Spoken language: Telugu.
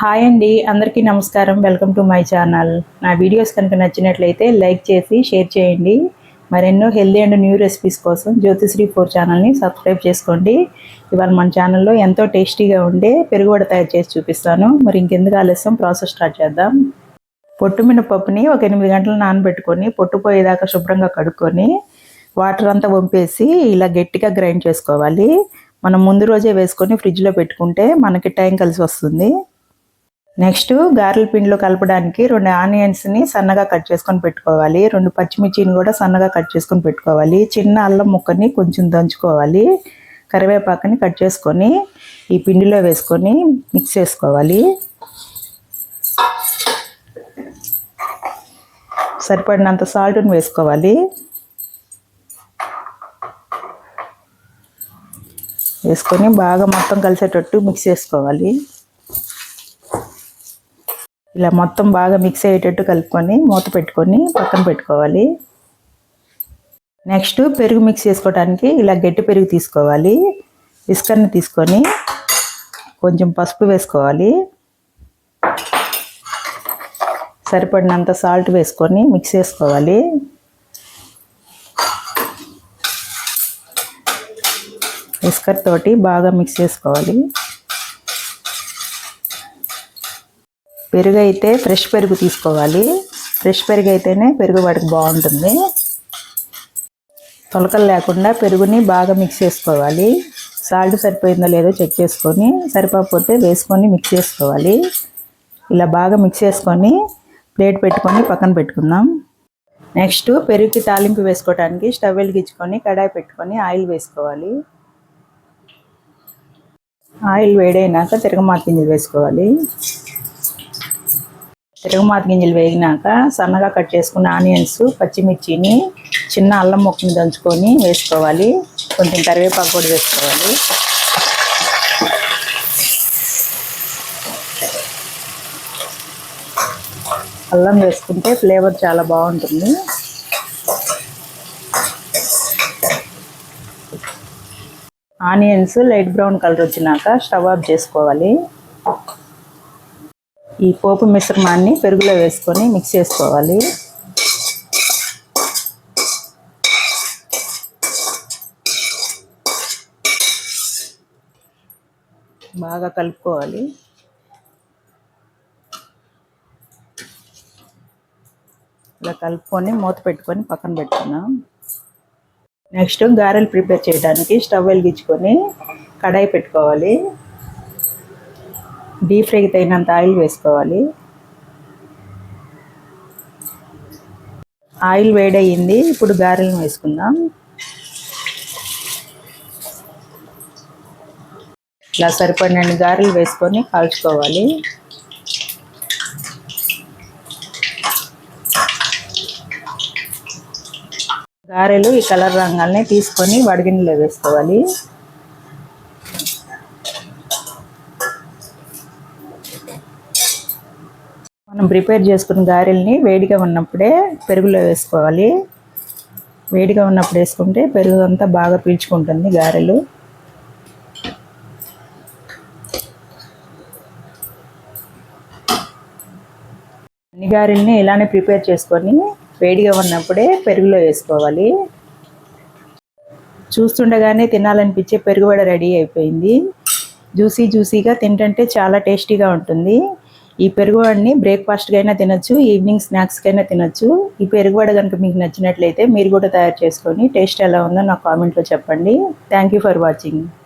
హాయ్ అండి అందరికీ నమస్కారం. వెల్కమ్ టు మై ఛానల్ నా వీడియోస్ కనుక నచ్చినట్లయితే లైక్ చేసి షేర్ చేయండి. మరెన్నో హెల్దీ అండ్ న్యూ రెసిపీస్ కోసం జ్యోతిశ్రీ ఫోర్ ఛానల్ని సబ్స్క్రైబ్ చేసుకోండి. ఇవాళ మన ఛానల్లో ఎంతో టేస్టీగా ఉండే పెరుగువడ తయారు చేసి చూపిస్తాను. మరి ఇంకెందుకు ఆలస్యం? ప్రాసెస్ స్టార్ట్ చేద్దాం. పొట్టు మినపప్పుని ఒక ఎనిమిది గంటలు నానబెట్టుకొని పొట్టు పోయేదాకా శుభ్రంగా కడుక్కొని వాటర్ అంతా వంపేసి ఇలా గట్టిగా గ్రైండ్ చేసుకోవాలి. మనం ముందు రోజే వేసుకొని ఫ్రిడ్జ్లో పెట్టుకుంటే మనకి టైం కలిసి వస్తుంది. నెక్స్ట్ గారెల పిండిలో కలపడానికి రెండు ఆనియన్స్ని సన్నగా కట్ చేసుకొని పెట్టుకోవాలి. రెండు పచ్చిమిర్చిని కూడా సన్నగా కట్ చేసుకొని పెట్టుకోవాలి. చిన్న అల్లం ముక్కని కొంచెం దంచుకోవాలి. కరివేపాకుని కట్ చేసుకొని ఈ పిండిలో వేసుకొని మిక్స్ చేసుకోవాలి. సరిపడినంత సాల్ట్ని వేసుకోవాలి. వేసుకొని బాగా మొత్తం కలిసేటట్టు మిక్స్ చేసుకోవాలి. ఇలా మొత్తం బాగా మిక్స్ అయ్యేటట్టు కలుపుకొని మూత పెట్టుకొని పక్కన పెట్టుకోవాలి. నెక్స్ట్ పెరుగు మిక్స్ చేసుకోవడానికి ఇలా గట్టి పెరుగు తీసుకోవాలి. విస్కర్ని తీసుకొని కొంచెం పసుపు వేసుకోవాలి. సరిపడినంత సాల్ట్ వేసుకొని మిక్స్ చేసుకోవాలి. విస్కర్ తోటి బాగా మిక్స్ చేసుకోవాలి. పెరుగు అయితే ఫ్రెష్ పెరుగు తీసుకోవాలి. ఫ్రెష్ పెరుగు అయితేనే పెరుగు వాడికి బాగుంటుంది. తొలకలు లేకుండా పెరుగుని బాగా మిక్స్ చేసుకోవాలి. సాల్ట్ సరిపోయిందో లేదో చెక్ చేసుకొని సరిపోకపోతే వేసుకొని మిక్స్ చేసుకోవాలి. ఇలా బాగా మిక్స్ చేసుకొని ప్లేట్ పెట్టుకొని పక్కన పెట్టుకుందాం. నెక్స్ట్ పెరుగుకి తాలింపు వేసుకోవడానికి స్టవ్ వెలిగించుకొని కడాయి పెట్టుకొని ఆయిల్ వేసుకోవాలి. ఆయిల్ వేడైనాక తిరగమాత గింజలు వేసుకోవాలి. తిరగమాత గింజలు వేగినాక సన్నగా కట్ చేసుకున్న ఆనియన్స్ పచ్చిమిర్చిని చిన్న అల్లం ముక్కని దంచుకొని వేసుకోవాలి. కొంచెం కరివేపాకు కూడా వేసుకోవాలి. అల్లం వేసుకుంటే ఫ్లేవర్ చాలా బాగుంటుంది. ఆనియన్స్ లైట్ బ్రౌన్ కలర్ వచ్చినాక స్టవ్ ఆఫ్ చేసుకోవాలి. ఈ పోపు మిశ్రమాన్ని పెరుగులో వేసుకొని మిక్స్ చేసుకోవాలి. బాగా కలుపుకోవాలి. ఇలా కలుపుకొని మూత పెట్టుకొని పక్కన పెట్టుకున్నాం నెక్స్ట్ గారెలు ప్రిపేర్ చేయడానికి స్టవ్ వెలిగించుకొని కడాయి పెట్టుకోవాలి. డీప్ ఫ్రైకి తగినంత ఆయిల్ వేసుకోవాలి. ఆయిల్ వేడయింది ఇప్పుడు గారెలను వేసుకుందాం. ఇలా సరిపడినన్ని గారెలు వేసుకొని కాల్చుకోవాలి. గారెలు ఈ కలర్ రంగాల్ని తీసుకొని వడిగిన్నెలో వేసుకోవాలి. మనం ప్రిపేర్ చేసుకున్న గారెల్ని వేడిగా ఉన్నప్పుడే పెరుగులో వేసుకోవాలి. వేడిగా ఉన్నప్పుడు వేసుకుంటే పెరుగు అంతా బాగా పీల్చుకుంటుంది గారెలు. అన్ని గారెల్ని ఇలానే ప్రిపేర్ చేసుకొని వేడిగా ఉన్నప్పుడే పెరుగులో వేసుకోవాలి. చూస్తుండగానే తినాలనిపించే పెరుగువడ రెడీ అయిపోయింది. జ్యూసీ జ్యూసీగా తింటుంటే చాలా టేస్టీగా ఉంటుంది. ఈ పెరుగువాడిని బ్రేక్ఫాస్ట్కి అయినా తినొచ్చు ఈవినింగ్ స్నాక్స్కైనా తినొచ్చు. ఈ పెరుగువాడ కనుక మీకు నచ్చినట్లయితే మీరు కూడా తయారు చేసుకొని టేస్ట్ ఎలా ఉందో నాకు కామెంట్లో చెప్పండి. Thank you for watching